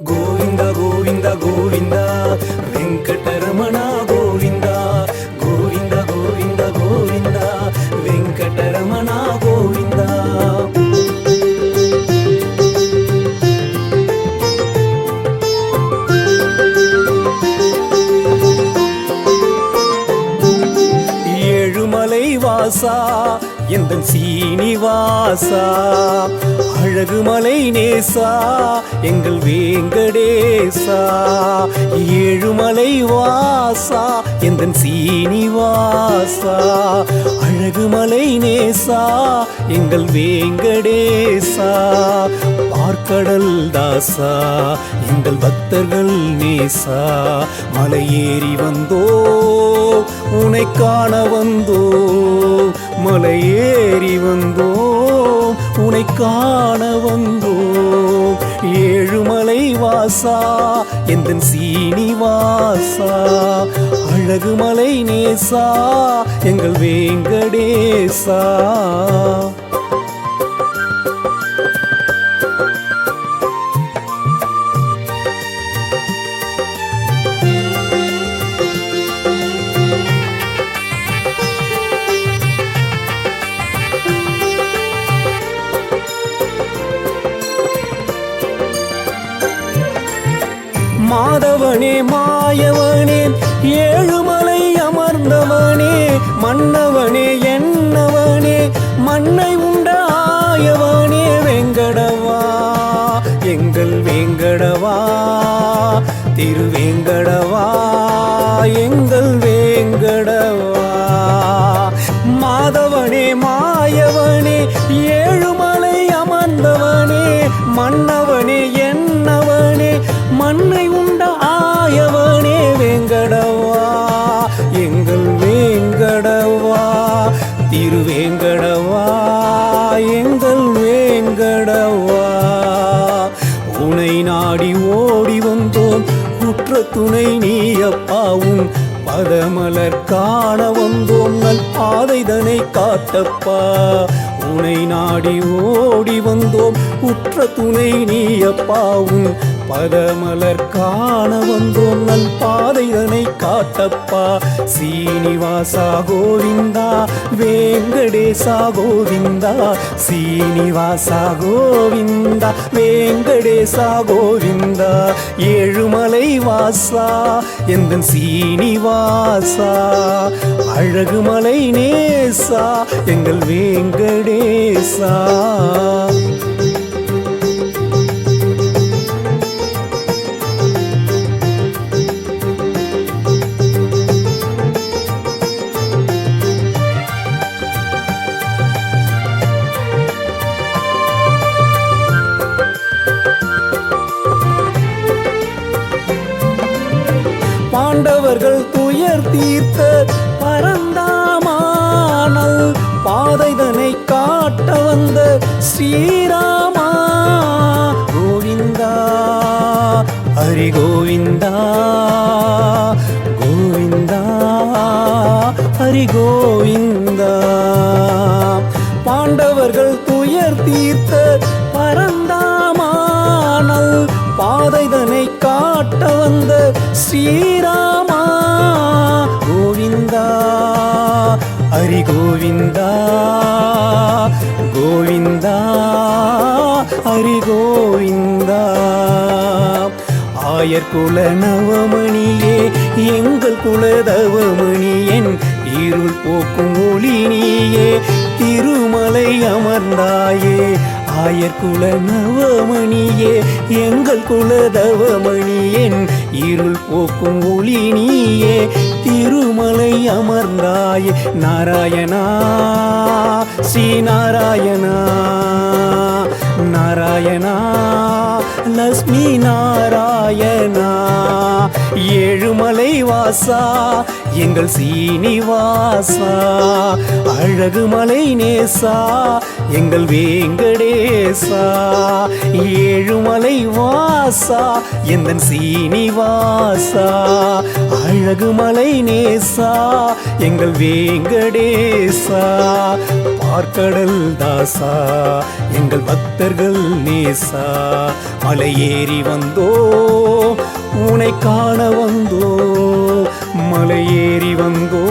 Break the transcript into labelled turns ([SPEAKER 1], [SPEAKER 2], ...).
[SPEAKER 1] கோவிந்த கோவிந்த கோவிந்தா வெங்கடரமணா கோவிந்தா கோவிந்த கோவிந்த கோவிந்தா வெங்கடரமணா கோவிந்தா. ஏழுமலை வாசா எந்த சீனிவாசா? அழகு மலை நேசா? எங்கள் வேங்கடேசா? ஏழுமலை வாசா? எந்த சீனிவாசா? அழகு மலை நேசா? எங்கள் வேங்கடேசா? பார்க்கடல் தாசா? எங்கள் பக்தர்கள் நேசா? மலை ஏறி வந்தோ உனை காண வந்தோ மலை ஏறி வந்தோம். உனை காண வந்தோம். ஏழுமலை வாசா எந்த சீனிவாசா அழகுமலை நேசா எங்கள் வேங்கடேசா. மாதவனே மாயவனே ஏழுமலை அமர்ந்தவனே மன்னவனே என்னவனே மண்ணை உண்ட ஆயவனே வெங்கடவா எங்கள் வேங்கடவா திருவேங்கடவா எங்கள் வேங்கடவா. மாதவனே மாயவனே ஏழுமலை அமர்ந்தவனே மன்னவனே மண்ணை ஆயவனே வேங்கடவா. எங்கள் வேங்கடவா திருவேங்கடவா எங்கள் வேங்கடவா. உனை நாடி ஓடி வந்தோம் குற்ற துணை நீ அப்பாவும். பதமலர் காண வந்தோம் நல் பாதைதனை காட்டப்பா உனை நாடி ஓடி வந்தோம். உற்ற துணை நீ அப்பாவும். பதமலர் காண வந்தோம். நல்பா பாதைதனை காட்டப்பா சீனிவாசா கோவிந்தா வேங்கடேசா கோவிந்தா சீனிவாசா கோவிந்தா வேங்கடேசா கோவிந்தா ஏழுமலை வாசா எந்த சீனிவாசா அழகுமலை நேசா எங்கள் வேங்கடேசா. அவர்கள் துயர் தீர்த்த பரந்தாமானல் பாதைதனை காட்ட வந்த ஸ்ரீராமா கோவிந்தா ஹரி கோவிந்தா கோவிந்தா ஹரி கோவிந்தா பாண்டவர்கள் துயர் தீர்த்த பரந்தாமானல் பாதைதனை காட்ட வந்த ஸ்ரீராமா கோவிந்தா ஹரி கோவிந்தா கோவிந்தா ஹரி கோவிந்தா ஆயர் குல நவமணியே எங்கள் குலதவமணியன் இருள் போக்கும் ஒளி நீயே திருமலை அமர்ந்தாயே ஆயர் குல நவமணியே எங்கள் குலதவமணியன் இருள் போக்கும் ஒளி நீயே திருமலை அமர்ந்தாய் நாராயணா ஸ்ரீ நாராயணா நாராயணா லக்ஷ்மி நாராயணா ஏழுமலை வாசா எங்கள் சீனிவாசா அழகு மலை நேசா எங்கள் வேங்கடேசா ஏழுமலை வாசா எந்தன் சீனிவாசா அழகு மலை நேசா எங்கள் வேங்கடேசா பார்க்கடல் தாசா எங்கள் பக்தர்கள் நேசா மலை ஏறி வந்தோ உனை காண வந்தோ மலை ஏறி வந்தோ